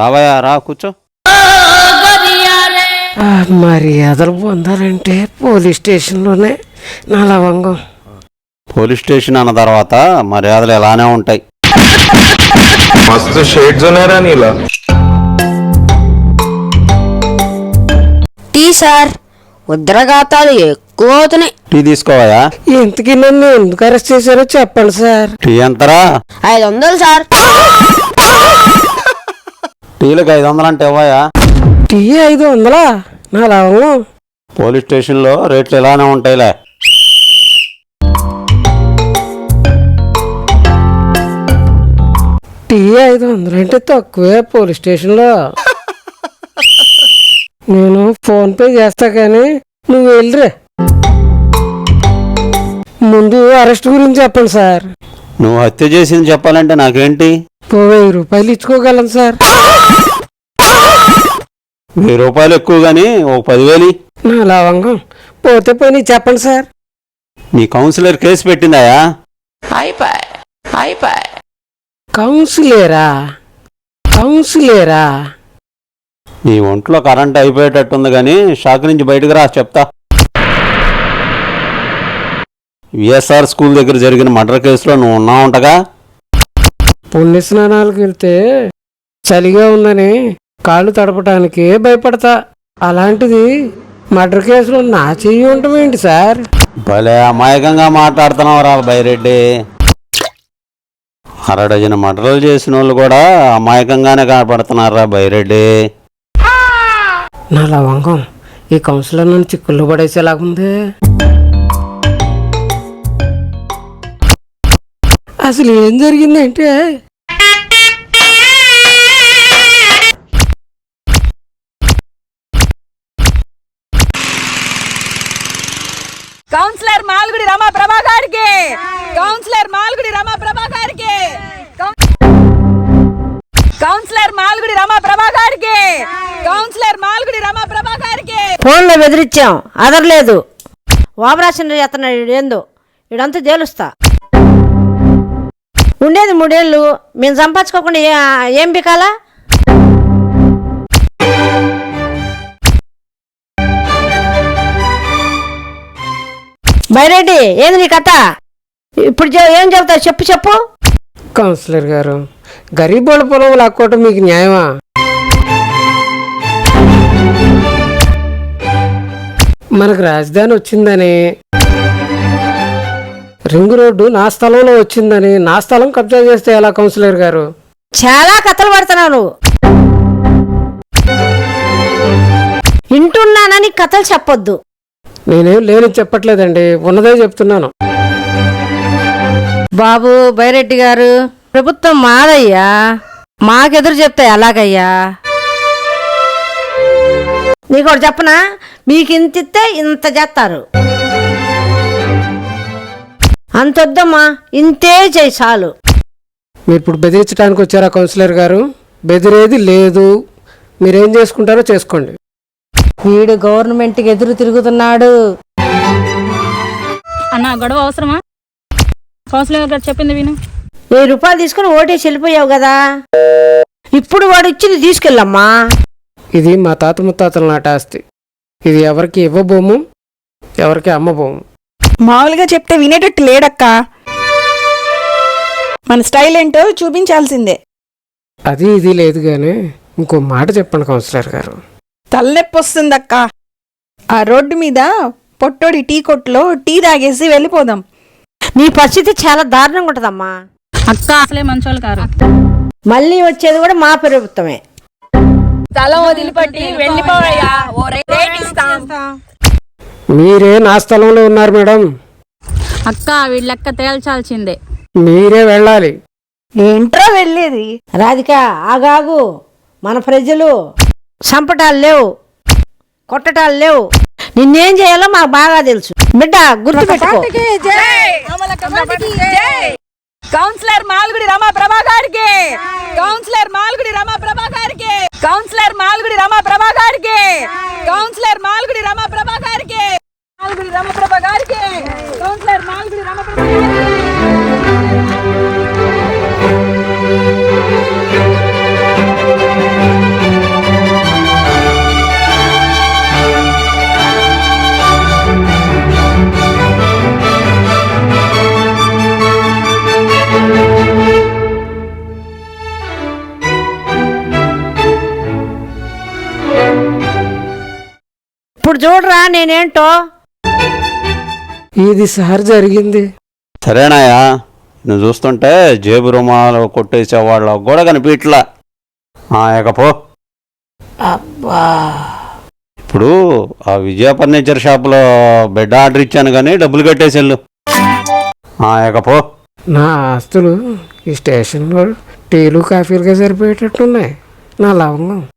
రావయ్యా రా కూర్చో. మరి ఎదలు పొందాలంటే పోలీస్ స్టేషన్లోనే నా లవంగం. పోలీస్ స్టేషన్ అన్న తర్వాత మర్యాదలు ఎలానే ఉంటాయి. మస్తు షేడ్స్ ఉన్నారా నీలా. టీ సార్ ఉద్రఘాతాలు ఎక్కువ అవుతున్నాయి. టీ తీసుకోవాలా? ఇంతకీ నన్ను ఎందుకు అరెస్ట్ చేశారో చెప్పండి సార్. టీ ఎంతరా? ఐదు వందలు సార్. టీలకు ఐదు వందలు అంటే ఇవ్వయా? టీ ఐదు వందలా నా లవంగం పోలీస్ స్టేషన్లో రేట్లు ఇలానే ఉంటాయిలే. టీ ఐదు వందలు అంటే తక్కువే పోలీస్ స్టేషన్లో. నేను ఫోన్ పే చేస్తా కానీ నువ్వు వెళ్ళిరే. ముందు అరెస్ట్ గురించి చెప్పండి సార్. నువ్వు హత్య చేసింది చెప్పాలంటే నాకేంటి? ఓ వెయ్యి రూపాయలు ఇచ్చుకోగలను సార్. వెయ్యి రూపాయలు ఎక్కువ కానీ ఒక పదివేలు. నా లవంగం. పోతే పోనీ చెప్పండి సార్. నీ కౌన్సిలర్ కేసు పెట్టిందాయా? కౌన్సిలేరా? కౌన్సిలేరా? నీ ఒంట్లో కరెంట్ అయిపోయేటట్టుంది కానీ షాక్ నుంచి బయటకు రా చెప్తా. విఎస్ఆర్ స్కూల్ దగ్గర జరిగిన మర్డర్ కేసులో నువ్వు ఉన్నావుంటగా? పుణ్య స్నానాలకు వెళ్తే చలిగా ఉందని కాళ్ళు తడపటానికి భయపడతా. అలాంటిది మర్డర్ కేసులో నా చెయ్యి ఉండటం ఏంటి సార్? భలే అమాయకంగా మాట్లాడుతున్నావు రా బైరెడ్డి అర డజన్ మర్డర్లు చేసిన వాళ్ళు కూడా అమాయకంగానే కనపడుతున్నారా బైరెడ్డి నా లవంగం ఈ కౌన్సిలర్ నన్ను చిక్కుల్లో పడేసేలాగుంది. అసలు ఏం జరిగిందంటే కౌన్సిలర్ మాల్గుడి రమా ప్రభా గారికి. కౌన్సిలర్ మాల్గుడి రమా ప్రభా గారికి. కౌన్- కౌన్సిలర్ మాల్గుడి రమా ప్రభా గారికి. కౌన్సిలర్ మాల్గుడి రమా ప్రభా గారికి. ఫోన్లో బెదిరించాం అదరలేదు. ఓపరేషన్ చేస్తున్నాడు ఏందో? ఇడంతా తేలుస్తా ఉండేది మూడేళ్ళు. మేము సంపాదించుకోకుండా ఏ- ఏం బికాలా? బైరెడ్డి ఏంది నీ కథ? ఇప్పుడు ఏం చెప్తావు చెప్పు చెప్పు. కౌన్సిలర్ గారు గరీబోళ్ళ పొలం లాక్కోవటం మీకు న్యాయమా? మనకు రాజధాని వచ్చిందని రింగ్ రోడ్డు నా స్థలంలో వచ్చిందని నా స్థలం కబ్జా చేస్తే ఎలా కౌన్సిలర్ గారు? చాలా కథలు పడుతున్నావు నువ్వు. వింటున్నానని కథలు చెప్పొద్దు. నేనేం లేని చెప్పట్లేదండి. ఉన్నదే చెప్తున్నాను. బాబు బైరెడ్డి గారు ప్రభుత్వం మాదయ్యా. మాకెదురు చెప్తాయి అలాగయ్యా. నీకు ఒకటి చెప్పనా? మీకు ఇంత ఇస్తే ఇంత చేస్తారు. అంత వద్దమ్మా ఇంతే చేయి చాలు. మీరు ఇప్పుడు బెదిరించడానికి వచ్చారా కౌన్సిలర్ గారు? బెదిరేది లేదు. మీరేం చేసుకుంటారో చేసుకోండి. వీడు గవర్నమెంట్కి ఎదురు తిరుగుతున్నాడు. అన్న గొడవ అవసరమా? కౌన్సిలర్ గారు చెప్పింది విను. వెయ్యి రూపాయలు తీసుకుని ఓటేసి వెళ్ళిపోయావు కదా? ఇప్పుడు వాడు ఇచ్చింది తీసుకెళ్ళమ్మా. ఇది మా తాత ముత్తాతల నాటి ఆస్తి. ఇది ఎవరికి ఇవ్వబోము? ఎవరికి అమ్మబోము? మామూలుగా చెప్తే వినేటట్టు లేడక్క. మన స్టైల్ ఏంటో చూపించాల్సిందే. అది ఇది లేదు కానీ ఇంకో మాట చెప్పండి కౌన్సిలర్ గారు. తలనొప్పి వస్తుందక్క ఆ రోడ్డు మీద పొట్టోడి టీ కొట్లో టీ తాగేసి వెళ్ళిపోదాం. నీ పరిస్థితి చాలా దారుణంగా ఉంటుందమ్మా. అక్క అసలే మంచోళ్ళు కారు. మళ్ళీ వచ్చేది కూడా మా ప్రభుత్వమే. స్థలం వదిలిపెట్టి వెళ్ళిపోయా మీరే నా స్థలంలో ఉన్నారు మేడం. అక్క వీళ్ళక్క తేల్చాల్సిందే. మీరే వెళ్ళాలి. ఏంట్రా వెళ్ళేది? రాధిక ఆగాగు. మన ప్రజలు చంపటాలు లేవు కొట్టటాలు లేవు. నిన్నేం చేయాలో మాకు బాగా తెలుసు. బిడ్డ గుర్తు పెట్టుకో. కౌన్సిలర్ మాల్గుడి రమా ప్రభా గారికి కౌన్సిలర్ మాల్గుడి రమా ప్రభా గారికి కౌన్సిలర్ మాల్గుడి రమా ప్రభా గారికి కౌన్సిలర్ మాల్గుడి రమా ప్రభా గారికి మాల్గుడి రమ ప్రభా గారికి కౌన్సిలర్ మాల్గుడి రమ ఇప్పుడు చూడరా నేనేంటో. ఇది సార్ జరిగింది. సరేనాయా నువ్వు చూస్తుంటే జేబు రుమాలు కొట్టేసేవాళ్ళ కూడా కనిపించట్లా. ఆ, ఇకపో అబ్బా. ఇప్పుడు ఆ విజయ ఫర్నిచర్ షాప్లో బెడ్ ఆర్డర్ ఇచ్చాను కానీ డబ్బులు కట్టేసేళ్ళు. ఆ, ఇకపో నా ఆస్తులు ఈ స్టేషన్లో టీలు కాఫీలుగా సరిపోయేటట్టున్నాయి. నా లవంగం.